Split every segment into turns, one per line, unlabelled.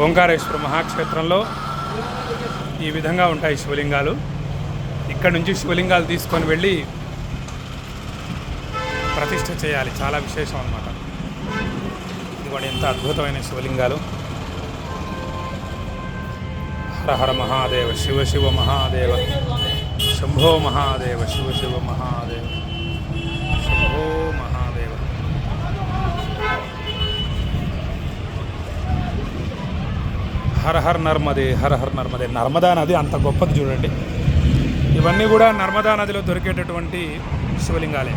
ఓంకారేశ్వర మహాక్షేత్రంలో ఈ విధంగా ఉంటాయి శివలింగాలు. ఇక్కడ నుంచి శివలింగాలు తీసుకొని వెళ్ళి ప్రతిష్ట చేయాలి. చాలా విశేషం అన్నమాట. ఇదిగోండి ఎంత అద్భుతమైన శివలింగాలు. హర హర మహాదేవ శివ శివ మహాదేవ శంభో మహాదేవ శివ శివ మహాదేవ శంభో మహాదేవ హర హర్ నర్మదే హర హర్ నర్మదే. నర్మదా నది అంత గొప్పది చూడండి. ఇవన్నీ కూడా నర్మదా నదిలో దొరికేటటువంటి శివలింగాలే.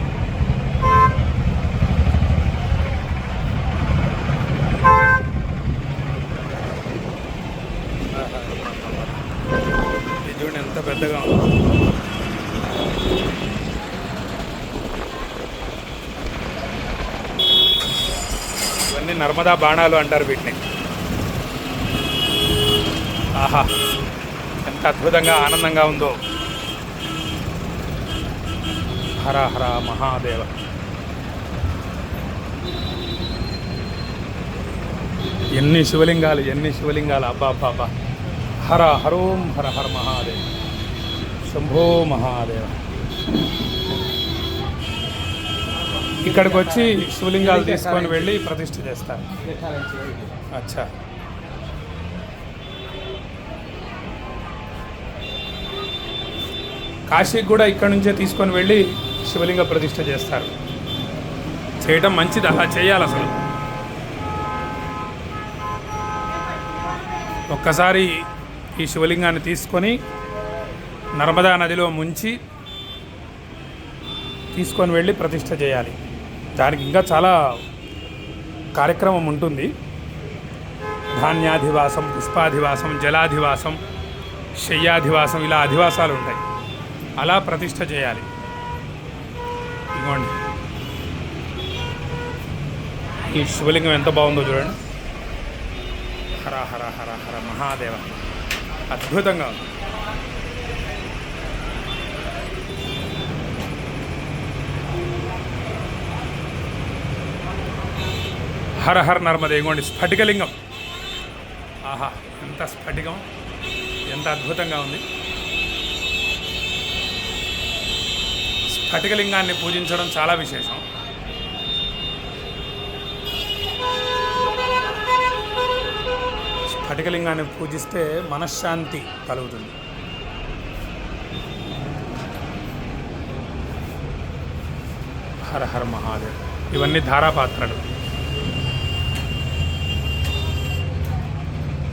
చూడండి ఎంత పెద్దగా ఉంది. ఇవన్నీ నర్మదా బాణాలు అంటారు వీటిని. ఆహా ఎంత అద్భుతంగా ఆనందంగా ఉందో. హర హర మహాదేవ. ఎన్ని శివలింగాలు ఎన్ని శివలింగాలు అబ్బా అబ్బా అబ్బా. హర హరోం హర హర మహాదేవ. శంభో మహాదేవ. ఇక్కడికి వచ్చి శివలింగాలు తీసుకొని వెళ్ళి ప్రతిష్ఠ చేస్తారు. అచ్చా. కాశీకి కూడా ఇక్కడ నుంచే తీసుకొని వెళ్ళి శివలింగ ప్రతిష్ఠ చేస్తారు. చేయటం మంచిది అలా చేయాలి అసలు. ఒక్కసారి ఈ శివలింగాన్ని తీసుకొని నర్మదా నదిలో ముంచి తీసుకొని వెళ్ళి ప్రతిష్ట చేయాలి. దానికి ఇంకా చాలా కార్యక్రమం ఉంటుంది. ధాన్యాధివాసం పుష్పాధివాసం జలాధివాసం శయ్యాధివాసం ఇలా అధివాసాలు ఉంటాయి. అలా ప్రతిష్ట చేయాలి. ఇదిగోండి. ఈ శివలింగం ఎంత బాగుందో చూడండి. హర హర హర హర మహాదేవ. అద్భుతంగా ఉంది. హర హర నర్మదే. ఇగోండి స్ఫటికలింగం. ఆహా ఎంత స్ఫటికం. ఎంత అద్భుతంగా ఉంది. స్ఫటికలింగాన్ని పూజించడం చాలా విశేషం. స్ఫటికలింగాన్ని పూజిస్తే మనశ్శాంతి కలుగుతుంది. హర హర మహాదేవ్. ఇవన్నీ ధారాపాత్రలు.